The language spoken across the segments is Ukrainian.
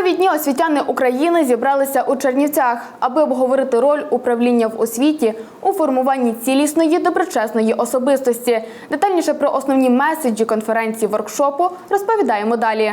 Провідні освітяни України зібралися у Чернівцях, аби обговорити роль управління в освіті у формуванні цілісної доброчесної особистості. Детальніше про основні меседжі конференції воркшопу розповідаємо далі.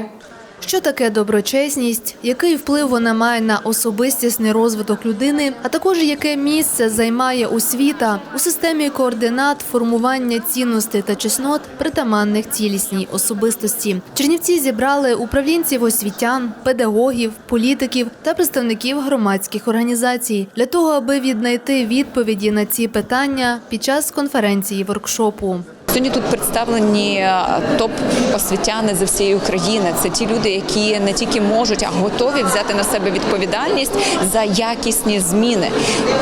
Що таке доброчесність, який вплив вона має на особистісний розвиток людини, а також яке місце займає освіта у системі координат формування цінностей та чеснот, притаманних цілісній особистості. Чернівці зібрали управлінців освітян, педагогів, політиків та представників громадських організацій для того, аби віднайти відповіді на ці питання під час конференції воркшопу. Сьогодні тут представлені е, топ освітяни з всієї України. Це ті люди, які не тільки можуть, а готові взяти на себе відповідальність за якісні зміни,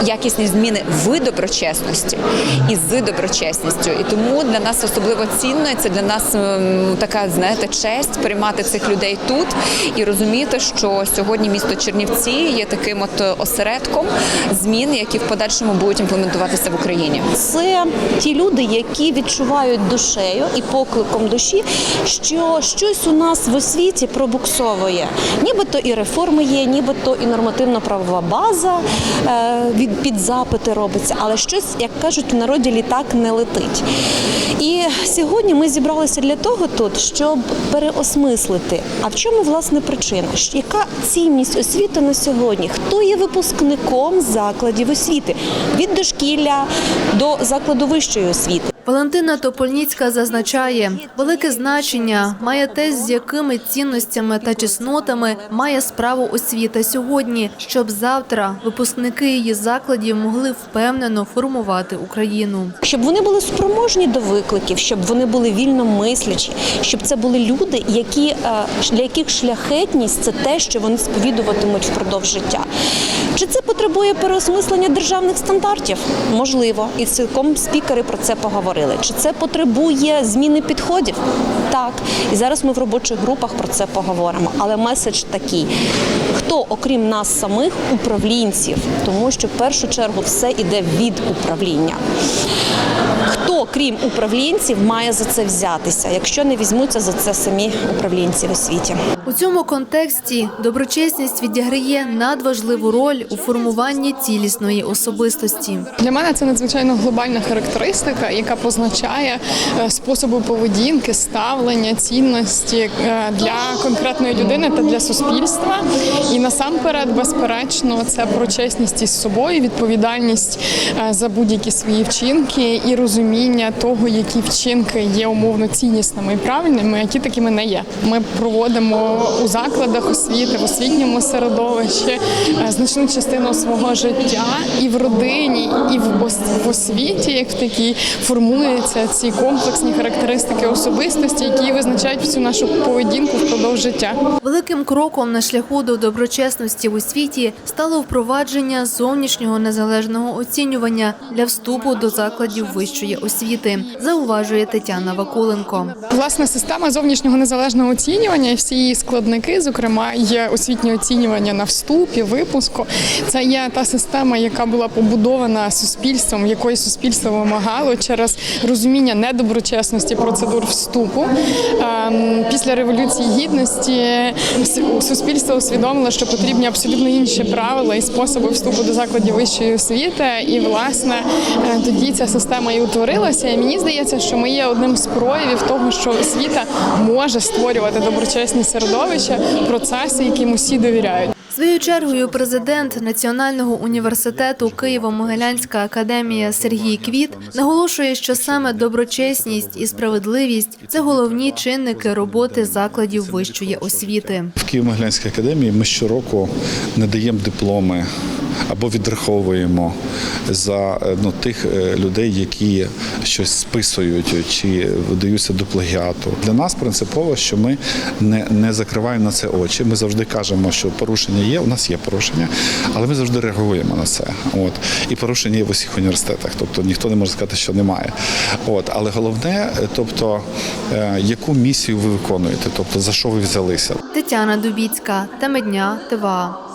якісні зміни в доброчесності і з доброчесністю. І тому для нас особливо цінно це для нас ем, така знаєте честь приймати цих людей тут і розуміти, що сьогодні місто Чернівці є таким от осередком змін, які в подальшому будуть імплементуватися в Україні. Це ті люди, які відчувають душею і покликом душі, що щось у нас в освіті пробуксовує. Нібито і реформи є, нібито і нормативно-правова база е, від під запити робиться, але щось, як кажуть, в народі літак не летить. І сьогодні ми зібралися для того тут, щоб переосмислити, а в чому власне причина? Яка цінність освіти на сьогодні? Хто є випускником закладів освіти від дошкілля до закладу вищої освіти? Валентина Топольніцька зазначає, велике значення має те, з якими цінностями та чеснотами має справу освіта сьогодні, щоб завтра випускники її закладів могли впевнено формувати Україну. щоб вони були спроможні до викликів, щоб вони були вільно мислячі, щоб це були люди, які е, для яких шляхетність це те, що вони сповідуватимуть впродовж життя. Чи це потребує переосмислення державних стандартів? Можливо, і цілком спікери про це поговорили. Чи це потребує зміни підходів? Так. І зараз ми в робочих групах про це поговоримо. Але меседж такий: хто, окрім нас самих, управлінців, тому що в першу чергу все йде від управління. Хто, крім управлінців, має за це взятися, якщо не візьмуться за це самі управлінці в освіті? У цьому контексті доброчесність відіграє надважливу роль у формуванні цілісної особистості. Для мене це надзвичайно глобальна характеристика, яка позначає е, способи поведінки, ставлення, цінності е, для конкретної людини та для суспільства. І насамперед, безперечно, це про чесність із собою, відповідальність е, за будь-які свої вчинки і розуміння того, які вчинки є умовно ціннісними і правильними, які такими не є. Ми проводимо у закладах освіти, в освітньому середовищі е, значну частину свого життя і в родині, і в ос- в освіті, як в такій, формуються ці комплексні характеристики особистості, які визначають всю нашу поведінку впродовж життя. Великим кроком на шляху до доброчесності в освіті стало впровадження зовнішнього незалежного оцінювання для вступу до закладів вищої освіти, зауважує Тетяна Вакуленко. Власне, система зовнішнього незалежного оцінювання і всі її складники, зокрема, є освітнє оцінювання на вступі, випуску. Це є та система, яка була побудована суспільством, якої суспільство вимагало через розуміння недоброчесності процедур вступу. Ем, Після революції гідності суспільство усвідомило, що потрібні абсолютно інші правила і способи вступу до закладів вищої освіти. І власне е, тоді ця система і утворилася. І мені здається, що ми є одним з проявів того, що освіта може створювати доброчесні середовища, процеси, яким усі довіряють. Своєю чергою президент Національного університету Києво-Могилянська академія Сергій Квіт наголошує, що саме доброчесність і справедливість це головні чинники роботи закладів вищої освіти. В Києво-Могилянській академії ми щороку надаємо дипломи або відраховуємо за е, ну, тих е, людей, які щось списують чи видаються до плагіату. Для нас принципово, що ми не, не закриваємо на це очі. Ми завжди кажемо, що порушення є, у нас є порушення, але ми завжди реагуємо на це. От. І порушення є в усіх університетах, тобто ніхто не може сказати, що немає. От. Але головне, е, тобто, яку місію ви виконуєте, тобто за що ви взялися. Тетяна Дубіцька, Теми дня, ТВА.